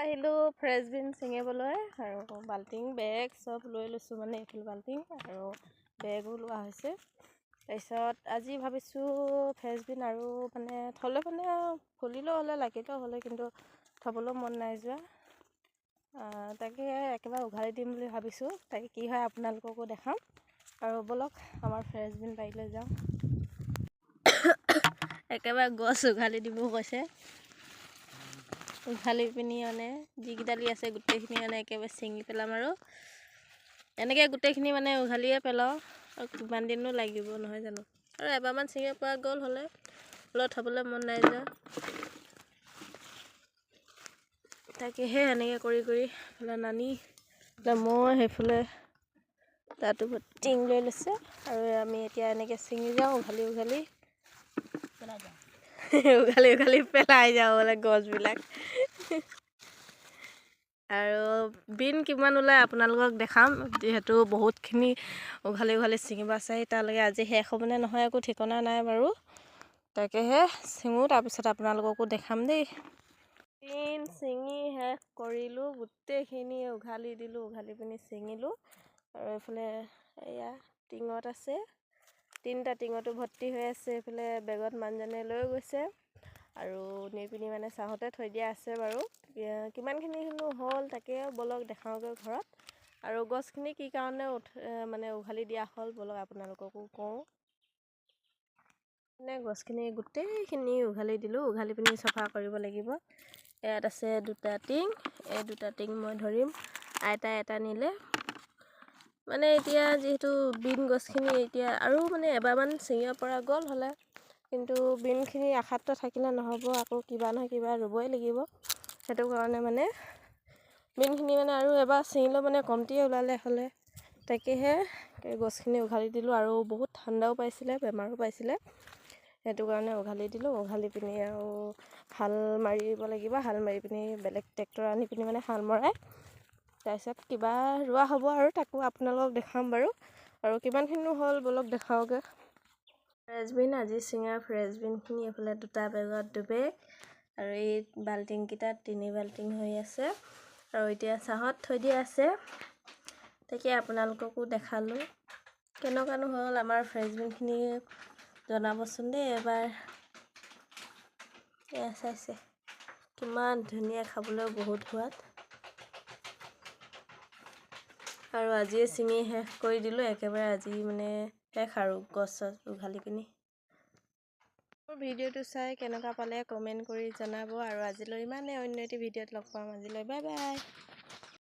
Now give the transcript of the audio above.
আহিলোঁ ফ্ৰেঞ্চবিন ছিঙিবলৈ আৰু বাল্টিং বেগ চব লৈ লৈছোঁ মানে এইফালে বাল্টিং আৰু বেগো লোৱা হৈছে। তাৰপিছত আজি ভাবিছোঁ ফ্ৰেঞ্চবিন আৰু মানে থ'লে মানে ফুলিলেও হ'লে লাগিলেও হ'লে কিন্তু থ'বলৈ মন নাই যোৱা। তাকে একেবাৰে উঘালি দিম বুলি ভাবিছোঁ। তাকে কি হয় আপোনালোককো দেখাম। আৰু ব'লক আমাৰ ফ্ৰেঞ্চবিন বাৰীলৈ যাওঁ একেবাৰে গছ উঘালি দিবও কৈছে। উঘালি পিনি মানে যিকেইডালি আছে গোটেইখিনি মানে একেবাৰে ছিঙি পেলাম আৰু। এনেকৈ গোটেইখিনি মানে উঘালিয়ে পেলাওঁ। আৰু কিমান দিনো লাগিব নহয় জানো। আৰু এবাৰমান ছিঙিব পৰা গ'ল হ'লে হ'লেও থ'বলৈ মন নাই যোৱা তাকেহে এনেকৈ কৰি কৰি এইফালে নানি মই সেইফালে তাতো টিং লৈ লৈছে। আৰু আমি এতিয়া এনেকৈ ছিঙি যাওঁ উঘালি উঘালি। উঘালি উঘালি পেলাই যাওঁ বোলে গছবিলাক। আৰু বিন কিমান ওলায় আপোনালোকক দেখাম যিহেতু বহুতখিনি উঘালি উঘালি ছিঙিব চাই তালৈকে আজি শেষ হ'বনে নহয় একো ঠিকনা নাই বাৰু। তাকেহে ছিঙো তাৰপিছত আপোনালোককো দেখাম দেই। বিন ছিঙি শেষ কৰিলোঁ গোটেইখিনি উঘালি দিলোঁ উঘালি পিনি ছিঙিলোঁ। আৰু এইফালে এয়া টিঙত আছে তিনিটা টিঙতো ভৰ্তি হৈ আছে এইফালে বেগত মানুহজনে লৈ গৈছে। আৰু নি পিনি মানে চাহতে থৈ দিয়া আছে বাৰু। কিমানখিনি হেনো হ'ল তাকে ব'লক দেখাওঁগৈ ঘৰত। আৰু গছখিনি কি কাৰণে উঠ মানে উঘালি দিয়া হ'ল ব'লক আপোনালোককো কওঁ। মানে গছখিনি গোটেইখিনি উঘালি দিলোঁ উঘালি পিনি চফা কৰিব লাগিব। ইয়াত আছে দুটা টিং এই দুটা টিং মই ধৰিম। আইতাই এটা নিলে। মানে এতিয়া যিহেতু বিন গছখিনি এতিয়া আৰু মানে এবাৰমান ছিঙিব পৰা গ'ল হ'লে কিন্তু বিনখিনি আশাতটো থাকিলে নহ'ব আকৌ কিবা নহয় কিবা ৰুবই লাগিব। সেইটো কাৰণে মানে বিনখিনি মানে আৰু এবাৰ ছিঙিলেও মানে কমটিয়ে ওলালে হ'লে। তাকেহে গছখিনি উঘালি দিলোঁ আৰু বহুত ঠাণ্ডাও পাইছিলে বেমাৰো পাইছিলে। সেইটো কাৰণে উঘালি দিলোঁ উঘালি পিনি আৰু হাল মাৰিব লাগিব হাল মাৰি পিনি বেলেগ ট্ৰেক্টৰ আনি পিনি মানে হাল মৰাই। তাৰপিছত কিবা ৰোৱা হ'ব আৰু তাকো আপোনালোকক দেখাম বাৰু। আৰু কিমানখিনি হ'ল বলক দেখাওঁগৈ। ফ্ৰেঞ্চবিন আজি চিঙা ফ্ৰেঞ্চবিনখিনি এইফালে দুটা বেগত দুবেগ আৰু এই বাল্টিংকেইটাত তিনি বাল্টিং হৈ আছে আৰু এতিয়া চাহত থৈ দিয়া আছে। তাকে আপোনালোককো দেখালোঁ। কেনেকুৱানো হ'ল আমাৰ ফ্ৰেঞ্চবিনখিনি জনাবচোন দেই এবাৰ। চাইছে কিমান ধুনীয়া খাবলৈও বহুত সোৱাদ। আৰু আজিয়ে ছিঙি শেষ কৰি দিলোঁ একেবাৰে আজি মানে শেষ আৰু গছ চছ উঘালি পিনি মোৰ ভিডিঅ'টো চাই কেনেকুৱা পালে কমেণ্ট কৰি জনাব আৰু আজিলৈ ইমানেই। অন্য এটি ভিডিঅ'ত লগ পাম। আজিলৈ বাই বাই।